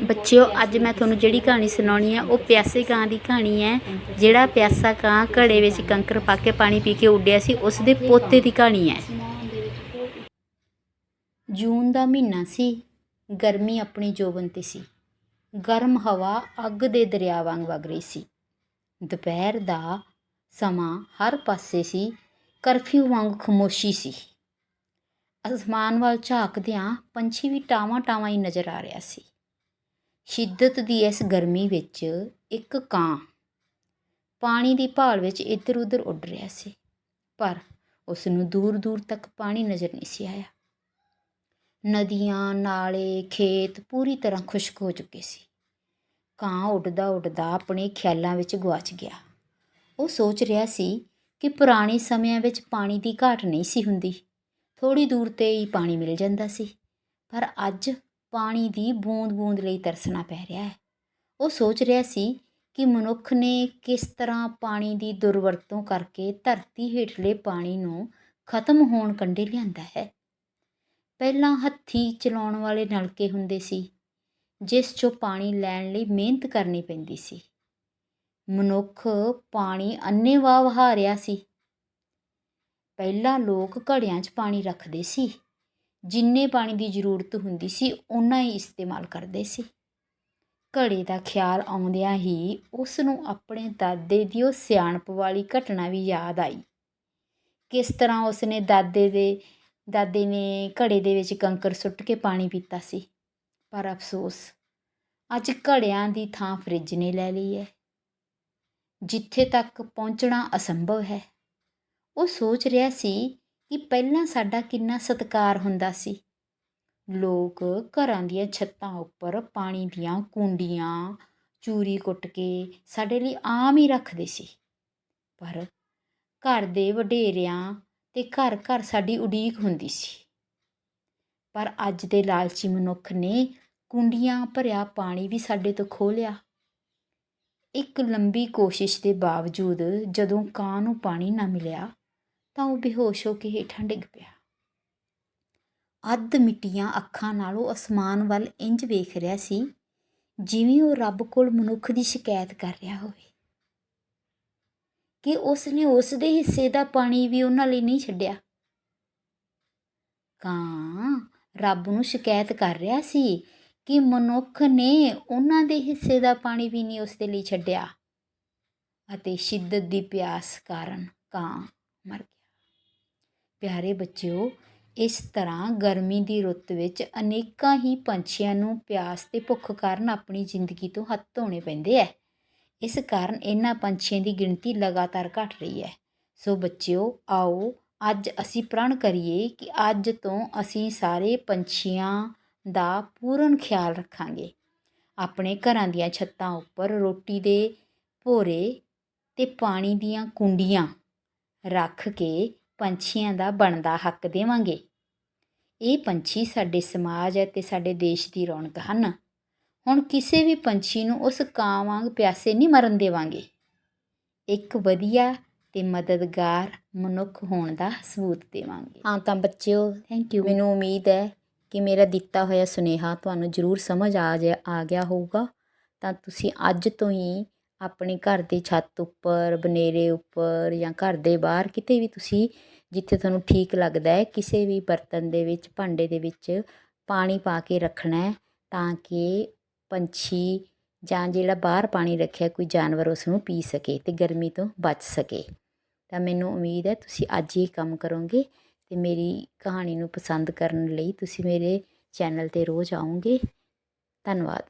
ਬੱਚਿਓ, ਅੱਜ ਮੈਂ ਤੁਹਾਨੂੰ ਜਿਹੜੀ ਕਹਾਣੀ ਸੁਣਾਉਣੀ ਹੈ ਉਹ ਪਿਆਸੇ ਕਾਂ ਦੀ ਕਹਾਣੀ ਹੈ। ਜਿਹੜਾ ਪਿਆਸਾ ਕਾਂ ਘੜੇ ਵਿੱਚ ਕੰਕਰ ਪਾ ਕੇ ਪਾਣੀ ਪੀ ਕੇ ਉੱਡਿਆ ਸੀ, ਉਸ ਦੇ ਪੋਤੇ ਦੀ ਕਹਾਣੀ ਹੈ। ਜੂਨ ਦਾ ਮਹੀਨਾ ਸੀ, ਗਰਮੀ ਆਪਣੀ ਜੋਬਨ ਤੇ ਸੀ। ਗਰਮ ਹਵਾ ਅੱਗ ਦੇ ਦਰਿਆ ਵਾਂਗ ਵਗ ਰਹੀ ਸੀ। ਦੁਪਹਿਰ ਦਾ ਸਮਾਂ ਹਰ ਪਾਸੇ ਸੀ, ਕਰਫਿਊ ਵਾਂਗ ਖਮੋਸ਼ੀ ਸੀ। ਅਸਮਾਨ ਵੱਲ ਝਾਕਦਿਆਂ ਪੰਛੀ ਵੀ ਟਾਵਾਂ ਟਾਵਾਂ ਹੀ ਨਜ਼ਰ ਆ ਰਿਹਾ ਸੀ। ਸ਼ਿੱਦਤ ਦੀ ਇਸ ਗਰਮੀ ਵਿੱਚ ਇੱਕ ਕਾਂ ਪਾਣੀ ਦੀ ਭਾਲ ਵਿੱਚ ਇੱਧਰ ਉੱਧਰ ਉੱਡ ਰਿਹਾ ਸੀ, ਪਰ ਉਸ ਨੂੰ ਦੂਰ ਦੂਰ ਤੱਕ ਪਾਣੀ ਨਜ਼ਰ ਨਹੀਂ ਸੀ ਆਇਆ। ਨਦੀਆਂ, ਨਾਲੇ, ਖੇਤ ਪੂਰੀ ਤਰ੍ਹਾਂ ਖੁਸ਼ਕ ਹੋ ਚੁੱਕੇ ਸੀ। ਕਾਂ ਉੱਡਦਾ ਉੱਡਦਾ ਆਪਣੇ ਖਿਆਲਾਂ ਵਿੱਚ ਗਵਾਚ ਗਿਆ। ਉਹ ਸੋਚ ਰਿਹਾ ਸੀ ਕਿ ਪੁਰਾਣੇ ਸਮਿਆਂ ਵਿੱਚ ਪਾਣੀ ਦੀ ਘਾਟ ਨਹੀਂ ਸੀ ਹੁੰਦੀ। ਥੋੜੀ ਦੂਰ ਤੇ ਹੀ ਪਾਣੀ ਮਿਲ ਜਾਂਦਾ ਸੀ, ਪਰ ਅੱਜ ਪਾਣੀ ਦੀ ਬੂੰਦ-ਬੂੰਦ ਲਈ ਤਰਸਣਾ ਪੈ ਰਿਹਾ ਹੈ। ਉਹ ਸੋਚ ਰਿਹਾ ਸੀ ਕਿ ਮਨੁੱਖ ਨੇ ਕਿਸ ਤਰ੍ਹਾਂ ਪਾਣੀ ਦੀ ਦੁਰਵਰਤੋਂ ਕਰਕੇ ਧਰਤੀ ਹੇਠਲੇ ਪਾਣੀ ਨੂੰ ਖਤਮ ਹੋਣ ਕੰਢੇ ਲਿਆਂਦਾ ਹੈ। ਪਹਿਲਾਂ ਹੱਥੀ ਚਲਾਉਣ ਵਾਲੇ ਨਲਕੇ ਹੁੰਦੇ ਸੀ, ਜਿਸ 'ਚੋਂ ਪਾਣੀ ਲੈਣ ਲਈ ਮਿਹਨਤ ਕਰਨੀ ਪੈਂਦੀ ਸੀ। ਮਨੁੱਖ ਪਾਣੀ ਅੰਨ੍ਹੇਵਾਹ ਵਹਾ ਰਿਹਾ ਸੀ। ਪਹਿਲਾਂ ਲੋਕ ਘੜਿਆਂ 'ਚ ਪਾਣੀ ਰੱਖਦੇ ਸੀ। ਜਿੰਨੇ ਪਾਣੀ ਦੀ ਜ਼ਰੂਰਤ ਹੁੰਦੀ ਸੀ, ਓਨਾ ਹੀ ਇਸਤੇਮਾਲ ਕਰਦੇ ਸੀ। ਘੜੇ ਦਾ ਖਿਆਲ ਆਉਂਦਿਆਂ ਹੀ ਉਸ ਨੂੰ ਆਪਣੇ ਦਾਦੇ ਦੀ ਉਹ ਸਿਆਣਪ ਵਾਲੀ ਘਟਨਾ ਵੀ ਯਾਦ ਆਈ। ਕਿਸ ਤਰ੍ਹਾਂ ਉਸ ਨੇ ਦਾਦੇ ਦੇ, ਦਾਦੇ ਨੇ ਘੜੇ ਦੇ ਵਿੱਚ ਕੰਕਰ ਸੁੱਟ ਕੇ ਪਾਣੀ ਪੀਤਾ ਸੀ। ਪਰ ਅਫਸੋਸ, ਅੱਜ ਘੜਿਆਂ ਦੀ ਥਾਂ ਫਰਿੱਜ ਨੇ ਲੈ ਲਈ ਹੈ। ਜਿੱਥੇ ਤੱਕ ਪਹੁੰਚਣਾ ਅਸੰਭਵ ਹੈ। ਉਹ ਸੋਚ ਰਿਹਾ ਸੀ ਕਿ ਪਹਿਲਾਂ ਸਾਡਾ ਕਿੰਨਾ ਸਤਿਕਾਰ ਹੁੰਦਾ ਸੀ। ਲੋਕ ਘਰਾਂ ਦੀਆਂ ਛੱਤਾਂ ਉੱਪਰ ਪਾਣੀ ਦੀਆਂ ਕੁੰਡੀਆਂ ਚੂਰੀ ਕੁੱਟ ਕੇ ਸਾਡੇ ਲਈ ਆਮ ਹੀ ਰੱਖਦੇ ਸੀ। ਪਰ ਘਰ ਦੇ ਵਡੇਰਿਆਂ ਤੇ ਘਰ ਘਰ ਸਾਡੀ ਉਡੀਕ ਹੁੰਦੀ ਸੀ। ਪਰ ਅੱਜ ਦੇ ਲਾਲਚੀ ਮਨੁੱਖ ਨੇ ਕੁੰਡੀਆਂ ਭਰਿਆ ਪਾਣੀ ਵੀ ਸਾਡੇ ਤੋਂ ਖੋਹ ਲਿਆ ਇੱਕ ਲੰਬੀ ਕੋਸ਼ਿਸ਼ ਦੇ ਬਾਵਜੂਦ ਜਦੋਂ ਕਾਂ ਨੂੰ ਪਾਣੀ ਨਾ ਮਿਲਿਆ ਤਾਂ ਉਹ ਬੇਹੋਸ਼ ਹੋ ਕੇ ਹੇਠਾਂ ਡਿੱਗ ਪਿਆ। ਅੱਧ ਮਿੱਟੀਆਂ ਅੱਖਾਂ ਨਾਲ ਉਹ ਅਸਮਾਨ ਵੱਲ ਇੰਜ ਵੇਖ ਰਿਹਾ ਸੀ, ਜਿਵੇਂ ਉਹ ਰੱਬ ਕੋਲ ਮਨੁੱਖ ਦੀ ਸ਼ਿਕਾਇਤ ਕਰ ਰਿਹਾ ਹੋਵੇ। ਕਿ ਉਸ ਨੇ ਉਸ ਦੇ ਹਿੱਸੇ ਦਾ ਪਾਣੀ ਵੀ ਉਹਨਾਂ ਲਈ ਨਹੀਂ ਛੱਡਿਆ। ਕਾਂ, ਰੱਬ ਨੂੰ ਸ਼ਿਕਾਇਤ ਕਰ ਰਿਹਾ ਸੀ ਕਿ ਮਨੁੱਖ ਨੇ ਉਹਨਾਂ ਦੇ ਹਿੱਸੇ ਦਾ ਪਾਣੀ ਵੀ ਨਹੀਂ ਉਸ ਦੇ ਲਈ ਛੱਡਿਆ। ਅਤੇ ਸ਼ਿੱਦਤ ਦੀ ਪਿਆਸ ਕਾਰਨ ਕਾਂ ਮਰ ਗਿਆ। ਪਿਆਰੇ ਬੱਚਿਓ, ਇਸ ਤਰ੍ਹਾਂ ਗਰਮੀ ਦੀ ਰੁੱਤ ਵਿੱਚ ਅਨੇਕਾਂ ਹੀ ਪੰਛੀਆਂ ਨੂੰ ਪਿਆਸ ਤੇ ਭੁੱਖ ਕਾਰਨ ਆਪਣੀ ਜ਼ਿੰਦਗੀ ਤੋਂ ਹੱਥ ਧੋਣੇ ਪੈਂਦੇ ਐ। ਇਸ ਕਾਰਨ ਇਹਨਾਂ ਪੰਛੀਆਂ ਦੀ ਗਿਣਤੀ ਲਗਾਤਾਰ ਘਟ ਰਹੀ ਹੈ ਸੋ ਬੱਚਿਓ, ਆਓ ਅੱਜ ਅਸੀਂ ਪ੍ਰਣ ਕਰੀਏ ਕਿ ਅੱਜ ਤੋਂ ਅਸੀਂ ਸਾਰੇ ਪੰਛੀਆਂ ਦਾ ਪੂਰਨ ਖਿਆਲ ਰੱਖਾਂਗੇ। ਆਪਣੇ ਘਰਾਂ ਦੀਆਂ ਛੱਤਾਂ ਉੱਪਰ ਰੋਟੀ ਦੇ ਭੋਰੇ ਤੇ ਪਾਣੀ ਦੀਆਂ ਕੁੰਡੀਆਂ ਰੱਖ ਕੇ ਪੰਛੀਆਂ ਦਾ ਬਣਦਾ ਹੱਕ ਦੇਵਾਂਗੇ। ਇਹ ਪੰਛੀ ਸਾਡੇ ਸਮਾਜ ਅਤੇ ਸਾਡੇ ਦੇਸ਼ ਦੀ ਰੌਣਕ ਹਨ। ਹੁਣ ਕਿਸੇ ਵੀ ਪੰਛੀ ਨੂੰ ਉਸ ਕਾਂ ਵਾਂਗ ਪਿਆਸੇ ਨਹੀਂ ਮਰਨ ਦੇਵਾਂਗੇ। ਇੱਕ ਵਧੀਆ ਤੇ ਮਦਦਗਾਰ ਮਨੁੱਖ ਹੋਣ ਦਾ ਸਬੂਤ ਦੇਵਾਂਗੇ। ਹਾਂ ਤਾਂ ਬੱਚਿਓ ਥੈਂਕ ਯੂ ਮੈਨੂੰ ਉਮੀਦ ਹੈ ਕਿ ਮੇਰਾ ਦਿੱਤਾ ਹੋਇਆ ਸੁਨੇਹਾ ਤੁਹਾਨੂੰ ਜ਼ਰੂਰ ਸਮਝ ਆ ਜਾ ਆ ਗਿਆ ਹੋਊਗਾ। ਤਾਂ ਤੁਸੀਂ ਅੱਜ ਤੋਂ ਹੀ ਆਪਣੇ ਘਰ ਦੀ ਛੱਤ ਉੱਪਰ, ਬਨੇਰੇ ਉੱਪਰ ਜਾਂ ਘਰ ਦੇ ਬਾਹਰ ਕਿਤੇ ਵੀ ਤੁਸੀਂ, ਜਿੱਥੇ ਤੁਹਾਨੂੰ ਠੀਕ ਲੱਗਦਾ ਹੈ, ਕਿਸੇ ਵੀ ਬਰਤਨ ਦੇ ਵਿੱਚ, ਭਾਂਡੇ ਦੇ ਵਿੱਚ ਪਾਣੀ ਪਾ ਕੇ ਰੱਖਣਾ ਤਾਂ ਕਿ ਪੰਛੀ ਜਾਂ ਜਿਹੜਾ ਬਾਹਰ ਪਾਣੀ ਰੱਖਿਆ ਕੋਈ ਜਾਨਵਰ ਉਸ ਨੂੰ ਪੀ ਸਕੇ ਅਤੇ ਗਰਮੀ ਤੋਂ ਬਚ ਸਕੇ। ਤਾਂ ਮੈਨੂੰ ਉਮੀਦ ਹੈ ਤੁਸੀਂ ਅੱਜ ਹੀ ਕੰਮ ਕਰੋਗੇ ਅਤੇ ਮੇਰੀ ਕਹਾਣੀ ਨੂੰ ਪਸੰਦ ਕਰਨ ਲਈ ਤੁਸੀਂ ਮੇਰੇ ਚੈਨਲ ਤੇ ਰੋਜ਼ ਆਉਂਗੇ ਧੰਨਵਾਦ।